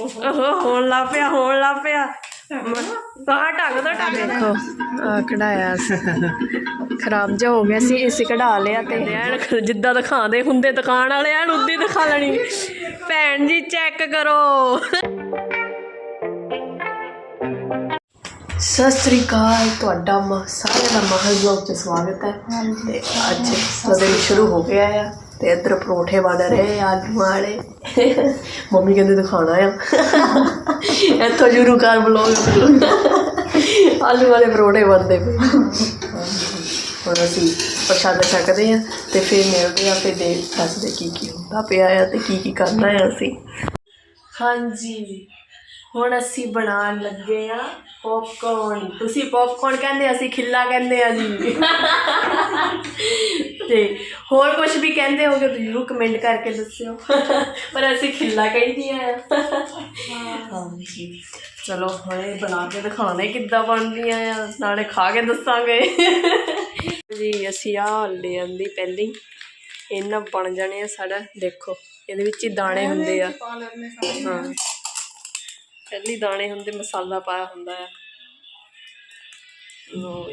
ਓਹੋ ਹੋਣ ਲੱਗ ਪਿਆ ਹੋਣ ਲੱਗ ਪਿਆ। ਤਾਂ ਢੱਕ ਦੋ ਢੱਕ ਦੇਖੋ ਆ ਕਢਾਇਆ ਸੀ। ਖਰਾਬ ਜਿਹਾ ਹੋ ਗਿਆ ਸੀ ਇਸੇ ਕਢਾ ਲਿਆ ਤੇ। ਐਨ ਜਿੱਦਾਂ ਦਿਖਾਉਂਦੇ ਹੁੰਦੇ ਦੁਕਾਨ ਵਾਲੇ ਐਨ ਉਦੀ ਦਿਖਾ ਲੈਣੀ। ਭੈਣ ਜੀ ਚੈੱਕ ਕਰੋ। ਸਤਿ ਸ੍ਰੀ ਅਕਾਲ ਤੁਹਾਡਾ ਮ- ਸਾਰਿਆਂ ਦਾ ਮਹਲ ਬਲੌਗ 'ਚ ਸਵਾਗਤ ਹੈ। ਤੇ ਅੱਜ ਦਿਨ ਸ਼ੁਰੂ ਹੋ ਗਿਆ ਆ ਤੇ ਇੱਧਰ ਪਰੌਠੇ ਬਣ ਰਹੇ ਆ ਆਲੂ ਵਾਲੇ। ਮੰਮੀ ਕਹਿੰਦੇ ਦਿਖਾਣਾ ਆ। ਇੱਥੋਂ ਸ਼ੁਰੂ ਕਰ ਬਲੌਗ ਆਲੂ ਵਾਲੇ ਪਰੌਠੇ ਬਣਦੇ ਪਏ। ਹੁਣ ਅਸੀਂ ਪ੍ਰਸ਼ਾਦ ਛਕਦੇ ਆ ਤੇ ਫਿਰ ਮਿਲਦੇ ਆ, ਫਿਰ ਦੇਖ ਦੱਸਦੇ ਕੀ ਕੀ ਹੁੰਦਾ ਪਿਆ ਆ ਤੇ ਕੀ ਕੀ ਕਰਨਾ ਆ ਅਸੀਂ। ਹਾਂਜੀ। ਹੁਣ ਅਸੀਂ ਬਣਾਉਣ ਲੱਗੇ ਆ ਪੌਪਕੌਰਨ ਤੁਸੀਂ ਪੌਪਕੌਰਨ ਕਹਿੰਦੇ, ਅਸੀਂ ਖਿੱਲਾ ਕਹਿੰਦੇ ਆ ਜੀ। ਤੇ ਹੋਰ ਕੁਝ ਵੀ ਕਹਿੰਦੇ ਹੋਗੇ ਤਾਂ ਜ਼ਰੂਰ ਕਮੈਂਟ ਕਰਕੇ ਦੱਸਿਓ। ਪਰ ਅਸੀਂ ਖਿੱਲਾ ਕਹਿੰਦੇ ਆ ਹਾਂਜੀ। ਚਲੋ, ਹੁਣੇ ਬਣਾ ਕੇ ਦਿਖਾਉਣੇ ਕਿੱਦਾਂ ਬਣਦੀਆਂ ਆ। ਨਾਲੇ ਖਾ ਕੇ ਦੱਸਾਂਗੇ। ਜੀ, ਅਸੀਂ ਆ ਲੈ ਆਂਦੀ ਪਹਿਲੀ। ਇਹਨਾਂ ਬਣ ਜਾਣੇ ਆ ਸਾਡਾ। ਦੇਖੋ, ਇਹਦੇ ਵਿੱਚ ਹੀ ਦਾਣੇ ਹੁੰਦੇ ਆ। ਹਾਂ। ਪਹਿਲੀ ਦਾਣੇ ਹੁੰਦੇ ਮਸਾਲਾ ਪਾਇਆ ਹੁੰਦਾ ਆ। ਲੋ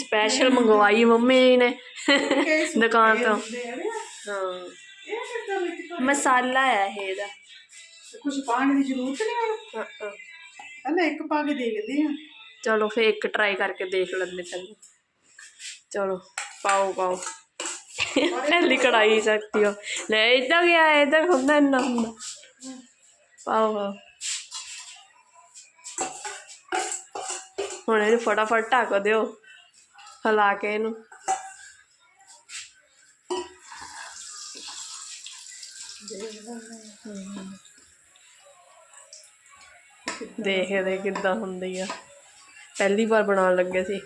ਸਪੈਸ਼ਲ ਮੰਗਵਾਈ ਮੰਮੀ ਨੇ। ਦੁਕਾਨ ਤੋਂ। ਹਾਂ ਮਸਾਲਾ ਹੈ। ਇਹ ਇਹਦਾ ਕੁਝ ਪਾਣ ਦੀ। ਜ਼ਰੂਰਤ ਨਹੀਂ ਹੁਣ? ਹਾਂ, ਹਾਂ। ਇੱਕ ਪਾ ਕੇ ਦੇਖਦੇ ਆ ਚਲੋ ਫੇ ਇੱਕ ਟਰਾਈ ਕਰਕੇ ਦੇਖ ਲੈਂਦੇ ਪਹਿਲੇ ਚਲੋ ਪਾਓ ਪਾਓ। ਪਹਿਲੀ ਕੜਾਈ ਸਕਤੀ ਹੋ ਲੈ ਇਦਾਂ ਗਿਆ ਇਦਾਂ ਹੁੰਦਾ ਇੰਨਾ ਹੁੰਦਾ। ਪਾਓ ਪਾਓ। ਹੁਣ ਇਹਨੂੰ ਫਟਾਫਟ ਢੱਕ ਦਿਓ ਹਿਲਾ ਕੇ ਇਹਨੂੰ। ਦੇਖਦੇ ਕਿੱਦਾਂ ਹੁੰਦੀ ਆ। ਪਹਿਲੀ ਵਾਰ ਬਣਾਉਣ ਲੱਗੇ ਸੀ।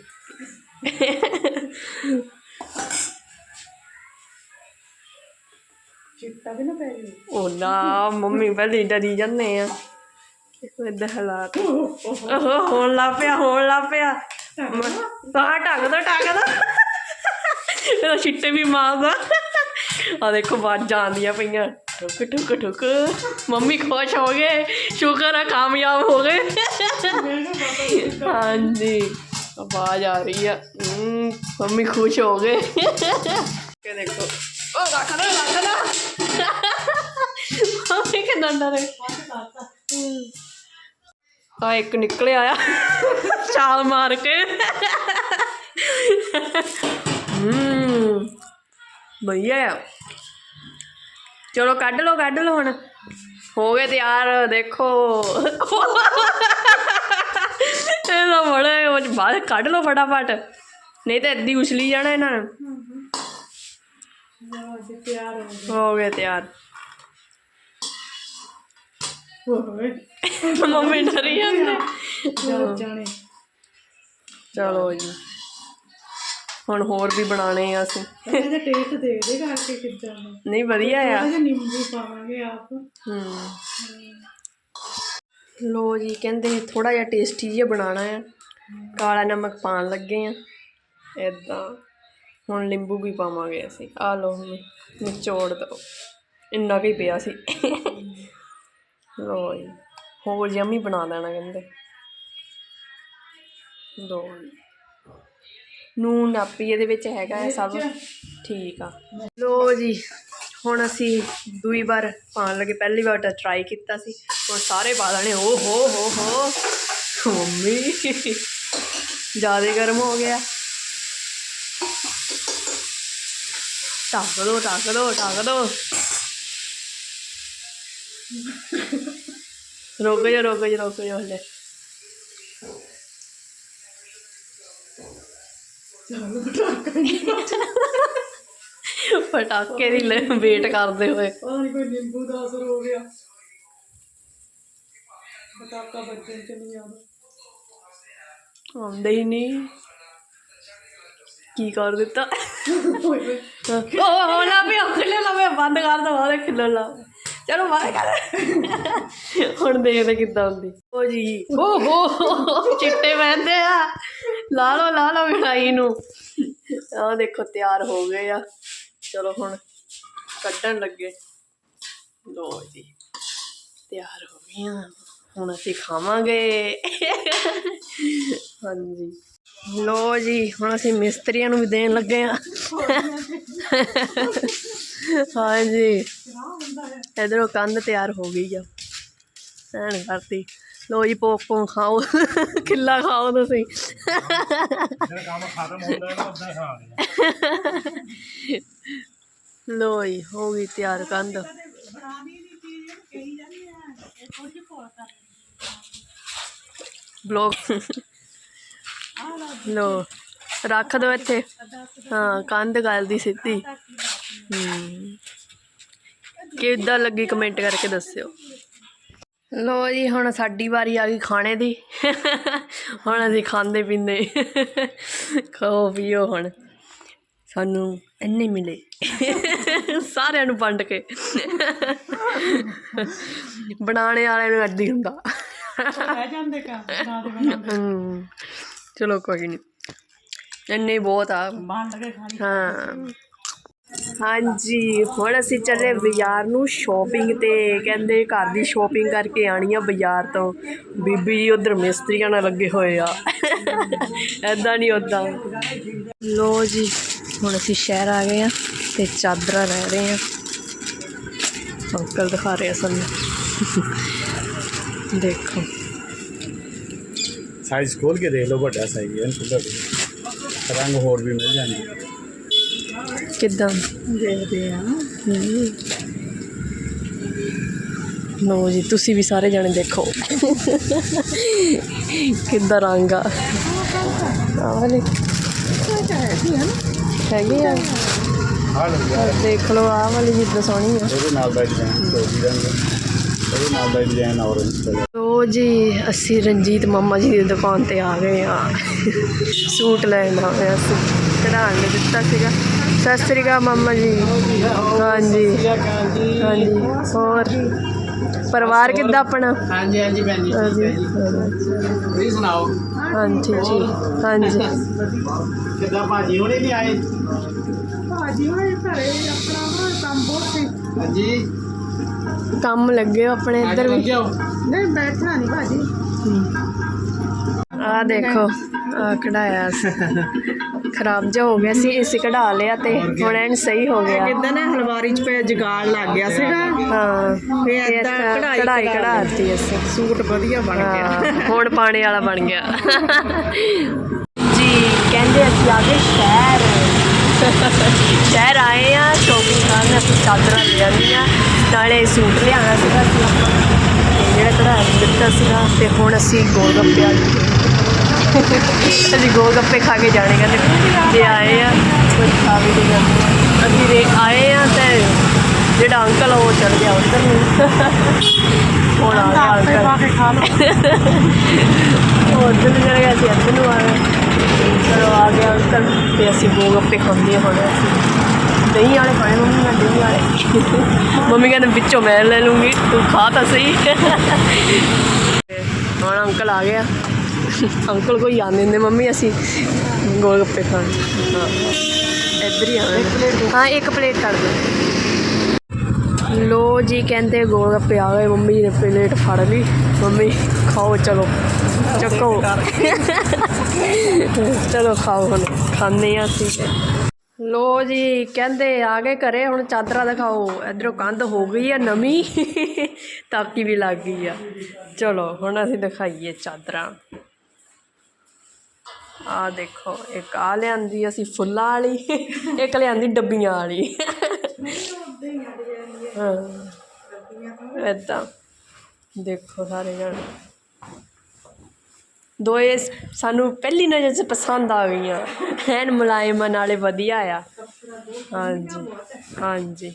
ਚਿੱਟਾ ਵੀ ਨਾ ਪੈ ਉਹ ਨਾ ਮੰਮੀ ਪਹਿਲੀ ਡਰੀ ਜਾਂਦੇ ਆ। ਇਦਾਂ ਹਾਲਾਤ ਓਹੋ। ਹੋਣ ਲੱਗ ਪਿਆ ਹੋਣ ਲੱਗ ਪਿਆ। ਤਾਂ ਢੱਕ ਦੋ ਢੱਕ ਦੋ। ਇਹਦਾ ਛਿੱਟੇ ਵੀ ਮਾਰਦਾ। ਆ ਦੇਖੋ ਬਾਜਾਂ ਆਉਂਦੀਆਂ ਪਈਆਂ। ਠੁਕ ਠੁਕ ਠੁਕ। ਮੰਮੀ ਖੁਸ਼ ਹੋ ਗਏ। ਸ਼ੁਕਰ ਹੈ ਕਾਮਯਾਬ ਹੋ ਗਏ। ਹਾਂਜੀ ਆਵਾਜ਼ ਆ ਰਹੀ ਆ। ਮੰਮੀ ਖੁਸ਼ ਹੋ ਗਏ। ਕਿ ਦੇਖੋ। ਉਹ ਰੱਖ ਦੇ ਰੱਖ ਦੇ ਮੰਮੀ ਕਿੰਨਾ ਡਰੇ? ਆ ਇੱਕ ਨਿਕਲਿਆ ਆ ਛਾਲ ਮਾਰ ਕੇ। ਹੂੰ ਭਈਆ ਚਲੋ ਕੱਢ ਲਓ ਕੱਢ ਲਓ ਹੁਣ। ਹੋ ਗਏ ਤਿਆਰ ਦੇਖੋ। ਇਹਦਾ ਬੜਾ ਉਹ ਬਾਹਰ ਕੱਢ ਲਓ ਫਟਾਫਟ। ਨਹੀਂ ਤਾਂ ਇੱਦੀ ਉਛਲੀ ਜਾਣਾ ਇਹਨਾਂ ਨੇ। ਹੋ ਗਏ ਤਿਆਰ। ਮੰਮੀ ਡਰੀ ਜਾਂਦੇ। ਜਾਣੇ। ਚਲੋ ਜੀ। ਹੁਣ ਹੋਰ ਵੀ ਬਣਾਣੇ ਆ ਅਸੀਂ। ਇਹਦਾ ਟੇਸਟ ਦੇਖਦੇ ਕਰਕੇ ਕਿੱਦਾਂ ਨਹੀਂ ਵਧੀਆ ਆ। ਥੋੜਾ ਜਿਹਾ ਨਿੰਬੂ ਪਾਵਾਂਗੇ ਆਪ। ਹੂੰ। ਲੋ ਜੀ ਕਹਿੰਦੇ ਥੋੜਾ ਜਿਹਾ ਟੇਸਟੀ ਜਿਹਾ ਬਣਾਉਣਾ ਆ। ਕਾਲਾ ਨਮਕ ਪਾਣ ਲੱਗੇ ਆ। ਇਦਾਂ ਹੁਣ ਨਿੰਬੂ ਵੀ ਪਾਵਾਂਗੇ ਅਸੀਂ। ਆ ਲੋ ਹੁਣ ਨਿਚੋੜ ਦੋ ਇੰਨਾ ਕੁ ਹੀ ਪਿਆ ਸੀ। ਲੋ ਜੀ। ਹੋਰ ਯਮੀ ਬਣਾ ਲੈਣਾ ਕਹਿੰਦੇ। ਲੋ ਜੀ। ਨੂਨ ਨਾਪੀ ਇਹਦੇ ਵਿੱਚ ਹੈਗਾ ਹੈ ਸਭ। ਠੀਕ ਆ। ਲੋ ਜੀ, ਹੁਣ ਅਸੀਂ ਦੂਈ ਵਾਰ ਪਾਉਣ ਲੱਗੇ। ਪਹਿਲੀ ਵਾਰ ਤਾਂ ਟਰਾਈ ਕੀਤਾ ਸੀ। ਹੁਣ ਸਾਰੇ ਪਾ ਦੇਣੇ ਓ ਹੋ ਹੋ ਹੋ। ਮੰਮੀ, ਜ਼ਿਆਦਾ ਗਰਮ ਹੋ ਗਿਆ। ਢੱਕ ਦੋ ਢੱਕ ਦੋ ਢੱਕ ਦੋ। ਰੁਕ ਜਾ ਰੁਕ ਜਾ ਰੁਕ ਜਾ ਹਲੇ। ਪਟਾਕੇ ਦੀ ਵੇਟ ਕਰਦੇ ਹੋਏ। ਪਤਾ ਨਹੀਂ ਕੋਈ ਨਿੰਬੂ ਦਾ ਅਸਰ ਹੋ ਗਿਆ। ਬਤਾਕਾ ਬੱਚੇ ਚ ਨਹੀਂ ਆਉਂਦਾ। ਆਉਂਦੇ ਹੀ ਨਹੀਂ। ਕੀ ਕਰ ਦਿੱਤਾ? ਹੋਏ ਉਹ ਹੋ ਲਾ ਬੰਦ ਕਰ ਦੋ ਬਾਹਰ ਖਿੱਲਣ ਲਾ। ਚਲੋ ਬਾਹਰ ਕਰ ਹੁਣ ਦੇਖਦੇ ਕਿੱਦਾਂ ਹੁੰਦੀ। ਓ ਜੀ। ਓ ਹੋ ਚਿੱਟੇ ਪੈਂਦੇ ਆ। ਲਾ ਲਓ ਲਾ ਲਓ ਕੜਾਈ ਨੂੰ। ਆਹ ਦੇਖੋ ਤਿਆਰ ਹੋ ਗਏ ਆ। ਚਲੋ ਹੁਣ ਕੱਢਣ ਲੱਗੇ। ਲੋ ਜੀ ਤਿਆਰ ਹੋ ਗਏ ਗਏ ਆ ਹੁਣ ਅਸੀਂ ਖਾਵਾਂਗੇ। ਹਾਂਜੀ। ਲੋ ਜੀ ਹੁਣ ਅਸੀਂ ਮਿਸਤਰੀਆਂ ਨੂੰ ਵੀ ਦੇਣ ਲੱਗੇ ਆ। ਹਾਂਜੀ। ਇਧਰੋਂ ਕੰਧ ਤਿਆਰ ਹੋ ਗਈ ਆ। ਐਨ ਕਰਤੀ। ਲੋ ਜੀ ਪੋਕ ਪੋਕ ਖਾਓ। ਕਿੱਲਾ ਖਾਓ ਤੁਸੀਂ। ਜਿਹੜਾ ਕੰਮ ਖਤਮ ਹੁੰਦਾ ਹੈ ਨਾ ਉਦਾਂ ਹੀ ਖਾ ਲਿਆ। ਲੋ ਜੀ ਹੋ ਗਈ ਤਿਆਰ ਕੰਧ। ਬਲੌਗ ਲੋ ਰੱਖ ਦੋ ਇੱਥੇ। ਹਾਂ ਕੰਧ ਗਲਦੀ ਸਿੱਧੀ। ਹੂੰ। ਕਿੱਦਾਂ ਲੱਗੀ ਕਮੈਂਟ ਕਰਕੇ ਦੱਸਿਓ। ਲੋ ਜੀ ਹੁਣ ਸਾਡੀ ਵਾਰੀ ਆ ਗਈ ਖਾਣੇ ਦੀ। ਹੁਣ ਅਸੀਂ ਖਾਂਦੇ ਪੀਂਦੇ। ਖਾਓ ਪੀਓ ਹੁਣ। ਸਾਨੂੰ ਇੰਨੇ ਮਿਲੇ। ਸਾਰਿਆਂ ਨੂੰ ਵੰਡ ਕੇ। ਬਣਾਉਣੇ ਵਾਲਿਆਂ ਨੂੰ ਅੱਡੀ ਹੁੰਦਾ। ਰਹਿ ਜਾਂਦੇ ਕਾ ਨਾ ਦੇ ਬਣਾ ਹਮ, ਚਲੋ ਕੋਈ ਨਹੀਂ ਇੰਨੇ ਬਹੁਤ ਆ। ਖਾਣੀ। ਹਾਂ। ਹਾਂਜੀ ਹੁਣ ਅਸੀਂ ਚੱਲੇ ਬਾਜ਼ਾਰ ਨੂੰ ਸ਼ਾਪਿੰਗ ਤੇ। ਕਹਿੰਦੇ ਘਰ ਦੀ ਸ਼ਾਪਿੰਗ ਕਰਕੇ ਆਣੀ ਆ ਬਾਜ਼ਾਰ ਤੋਂ। ਬੀਬੀ ਜੀ ਉਧਰ ਮਿਸਤਰੀਆਂ ਨਾਲ ਲੱਗੇ ਹੋਏ ਆ। ਐਦਾਂ ਨਹੀਂ ਉਦਾਂ ਲੋ ਜੀ ਹੁਣ ਅਸੀਂ ਸ਼ਹਿਰ ਆ ਗਏ ਆ ਤੇ ਚਾਦਰਾਂ ਲੈ ਰਹੇ ਆ ਅੰਕਲ ਦਿਖਾ ਰਹੇ ਆ ਸਾਨੂੰ। ਦੇਖੋ। ਸਾਈਜ਼ ਖੋਲ ਕੇ ਦੇਖ ਲਓ ਵੱਡਾ ਸਾਈਜ਼ ਹੈ ਰੰਗ ਹੋਰ ਵੀ ਮਿਲ ਜਾਣਗੇ ਕਿੱਦਾਂ? ਦੇਖਦੇ ਆ। ਲੋ ਜੀ ਤੁਸੀਂ ਵੀ ਸਾਰੇ ਜਣੇ ਦੇਖੋ। ਕਿੱਦਾਂ ਰੰਗ ਆ। ਹੈਗੇ ਦੇਖ ਲਓ ਆਹ ਵਾਲੀ ਜਿੱਦਾਂ ਸੋਹਣੀ ਆ। ਇਹਦੇ ਨਾਲ ਦਾ ਡਿਜ਼ਾਈਨ ਸੋਜੀ ਰੰਗ ਇਹਦੇ ਨਾਲ ਦਾ ਡਿਜ਼ਾਈਨ ਔਰੰਜ ਕਲਰ ਲੋ ਜੀ ਅਸੀਂ ਰਣਜੀਤ ਮਾਮਾ ਜੀ ਦੀ ਦੁਕਾਨ ਤੇ ਆ ਗਏ ਆ। ਸੂਟ ਲੈਣ ਆ ਗਏ ਅਸੀਂ ਕਢਾਉਣ ਲਈ ਦਿੱਤਾ ਸੀਗਾ। ਸਤਿ ਸ੍ਰੀ ਅਕਾਲ ਮਾਮਾ ਜੀ। ਹਾਂਜੀ। ਹਾਂਜੀ। ਹੋਰ? ਪਰਿਵਾਰ ਕਿੱਦਾਂ ਆਪਣਾ? ਹਾਂਜੀ ਹਾਂਜੀ ਭੈਣ ਜੀ ਹਾਂਜੀ। ਤੁਸੀਂ ਸੁਣਾਓ? ਹਾਂਜੀ ਜੀ ਹਾਂਜੀ। ਕਿੱਦਾਂ ਭਾਜੀ ਹੁਣੇ ਨਹੀਂ ਆਏ? ਭਾਜੀ ਹੋਏ ਘਰੇ ਆਪਣਾ ਕੰਮ ਬਹੁਤ ਸੀ। ਹਾਂਜੀ। ਕੰਮ ਲੱਗੇ ਆਪਣੇ ਇੱਧਰ ਵੀ? ਨਹੀਂ ਬੈਠਣਾ ਨਹੀਂ ਭਾਜੀ। ਆ ਦੇਖੋ ਆ ਕਢਾਇਆ ਸੀ। ਖਰਾਬ ਜਿਹਾ ਹੋ ਗਿਆ ਸੀ ਇਸੇ ਕਢਾ ਲਿਆ ਤੇ ਹੁਣ ਐਨ ਸਹੀ ਹੋ ਗਿਆ। ਕਿਦਾਂ ਨਾ ਹਲਵਾਰੀ ਚ ਪਿਆ ਜਗਾੜ ਲੱਗ ਗਿਆ ਸੀਗਾ। ਹਾਂ ਫੇ ਤੇ ਏਦਾਂ ਕਢਾਈ ਕਢਾਈ ਕਢਾ ਕਢਾਤੀ ਅਸੀਂ। ਸੂਟ ਵਧੀਆ ਬਣ ਗਿਆ। ਹਾਂ, ਹੁਣ ਪਾਣੇ ਵਾਲਾ ਬਣ ਗਿਆ। ਜੀ ਕਹਿੰਦੇ ਅਸੀਂ ਆ ਗਏ ਸ਼ਹਿਰ। ਸ਼ਹਿਰ ਆਏ ਆ ਸ਼ੋਪਿੰਗ ਕਰਨ ਅਸੀਂ ਚਾਦਰਾਂ ਲਿਆਂਦੀਆਂ ਨਾਲੇ ਸੂਟ ਲਿਆਉਣਾ ਸੀਗਾ ਅਸੀਂ। ਆਪਾਂ ਤੇ ਜਿਹੜਾ ਕਢਾ ਦਿੱਤਾ ਸੀਗਾ ਤੇ ਹੁਣ ਅਸੀਂ ਗੋਲ ਗੱਪੇ ਆ ਅਸੀਂ ਗੋਲ ਗੱਪੇ ਖਾ ਕੇ ਜਾਣੇ ਕਹਿੰਦੇ ਜੇ ਆਏ ਆ ਕੁਝ ਖਾ ਵੀ ਨਹੀਂ ਜਾਂਦੇ। ਅਸੀਂ ਰੇ ਆਏ ਆ ਤੇ ਜਿਹੜਾ ਅੰਕਲ ਉਹ ਚਲ ਗਿਆ ਉੱਧਰ ਨੂੰ। ਹੁਣ ਆ ਗਿਆ ਅੰਕਲ ਕੇ ਖਾ ਲਓ। ਉਹ ਉੱਧਰ ਨੂੰ ਚਲ ਗਿਆ ਸੀ ਇੱਧਰ ਨੂੰ ਆ ਗਏ। ਚਲੋ ਆ ਗਿਆ ਅੰਕਲ ਤੇ ਅਸੀਂ ਗੋਲ ਗੱਪੇ ਖਾਂਦੇ ਹੁਣ ਅਸੀਂ। ਦਹੀਂ ਵਾਲੇ ਖਾਣੇ ਮੰਮੀ ਮੈਂ ਦਹੀਂ ਵਾਲੇ। ਮੰਮੀ ਕਹਿੰਦੇ ਵਿੱਚੋਂ ਮੈਂ ਲੈ ਲੂੰਗੀ ਤੂੰ ਖਾ ਤਾਂ ਸਹੀ। ਹੁਣ ਅੰਕਲ ਆ ਗਿਆ ਅੰਕਲ ਕੋਈ ਆਉਂਦੇ ਨੇ ਮੰਮੀ ਅਸੀਂ ਗੋਲ ਗੱਪੇ ਖਾਣ। ਹਾਂ ਇੱਧਰ ਹੀ ਆਵੇ ਹਾਂ ਇੱਕ ਪਲੇਟ ਕਰ ਦਿਓ ਲੋ ਜੀ ਕਹਿੰਦੇ ਗੋਲ ਗੱਪੇ ਆ ਗਏ। ਮੰਮੀ ਨੇ ਪਲੇਟ ਫੜ ਲਈ। ਮੰਮੀ ਖਾਓ ਚਲੋ। ਚੱਕੋ। ਚਲੋ ਖਾਓ ਹੁਣ। ਖਾਂਦੇ ਆ ਅਸੀਂ। ਲੋ ਜੀ ਕਹਿੰਦੇ ਆ ਗਏ ਘਰੇ। ਹੁਣ ਚਾਦਰਾਂ ਦਿਖਾਓ। ਇਧਰੋਂ ਕੰਧ ਹੋ ਗਈ ਆ ਨਵੀਂ। ਤਾਕੀ ਵੀ ਲੱਗ ਗਈ ਆ। ਚਲੋ ਹੁਣ ਅਸੀਂ ਦਿਖਾਈਏ ਚਾਦਰਾਂ। ਆ ਦੇਖੋ, ਇੱਕ ਆ ਲਿਆਂਦੀ ਅਸੀਂ ਫੁੱਲਾਂ ਵਾਲੀ, ਇੱਕ ਲਿਆਂਦੀ ਡੱਬੀਆਂ ਵਾਲੀ। ਹਾਂ, ਏਦਾਂ। ਦੇਖੋ ਸਾਰੇ ਜਣ। ਦੋਏ ਸ- ਸਾਨੂੰ ਪਹਿਲੀ ਨਜ਼ਰ 'ਚ ਪਸੰਦ ਆ ਗਈਆਂ। ਐਨ ਮੁਲਾਇਮ ਨਾਲੇ ਵਧੀਆ ਆ। ਹਾਂਜੀ ਹਾਂਜੀ।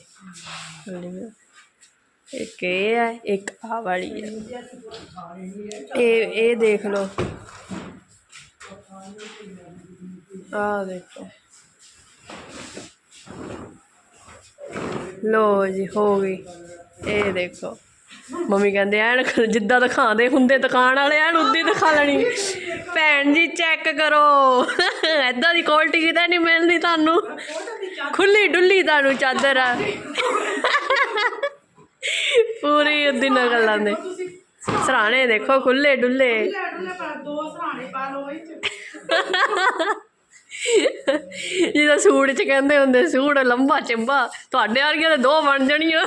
ਇੱਕ ਇਹ ਹੈ ਇੱਕ ਆ ਵਾਲੀ ਹੈ ਇਹ ਇਹ ਦੇਖ ਲਓ। ਆ ਦੇਖੋ। ਲੋ ਜੀ, ਹੋ ਗਈ। ਇਹ ਦੇਖੋ। ਮੰਮੀ ਕਹਿੰਦੇ, ਐਨ ਜਿੱਦਾਂ ਦਿਖਾਉਂਦੇ ਹੁੰਦੇ ਦੁਕਾਨ ਵਾਲੇ, ਐਨ ਉਦਾਂ ਦਿਖਾ ਲੈਣੀ। ਭੈਣ ਜੀ ਚੈੱਕ ਕਰੋ। ਐਦਾਂ ਦੀ ਕੁਆਲਿਟੀ ਕਿਤੇ ਨਹੀਂ ਮਿਲਦੀ ਤੁਹਾਨੂੰ। ਖੁੱਲੀ ਡੁੱਲੀ ਤੁਹਾਨੂੰ ਚਾਦਰ ਆ। ਪੂਰੀ ਉਦੀ ਨਕਲ ਲਾਂਦੇ ਸਰਾਣੇ ਦੇਖੋ ਖੁੱਲੇ ਡੁੱਲੇ ਲੈ ਡੁੱਲੇ ਪਾ ਦੋ ਸਰਾਣੇ ਪਾ ਲਓ ਇਹ ਚ। ਜਿਹਦਾ ਸੂਟ ਚ ਕਹਿੰਦੇ ਹੁੰਦੇ ਸੂਟ ਲੰਬਾ ਚੰਬਾ ਤੁਹਾਡੇ ਵਰਗੀਆਂ ਤਾਂ ਦੋ ਬਣ ਜਾਣੀਆਂ।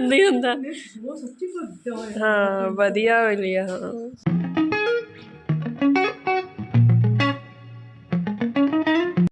ਨਹੀਂ ਹੁੰਦਾ। ਉਹ ਸੱਚੀ ਹੈ ਹਾਂ ਵਧੀਆ ਮਿਲਿਆ ਹਾਂ।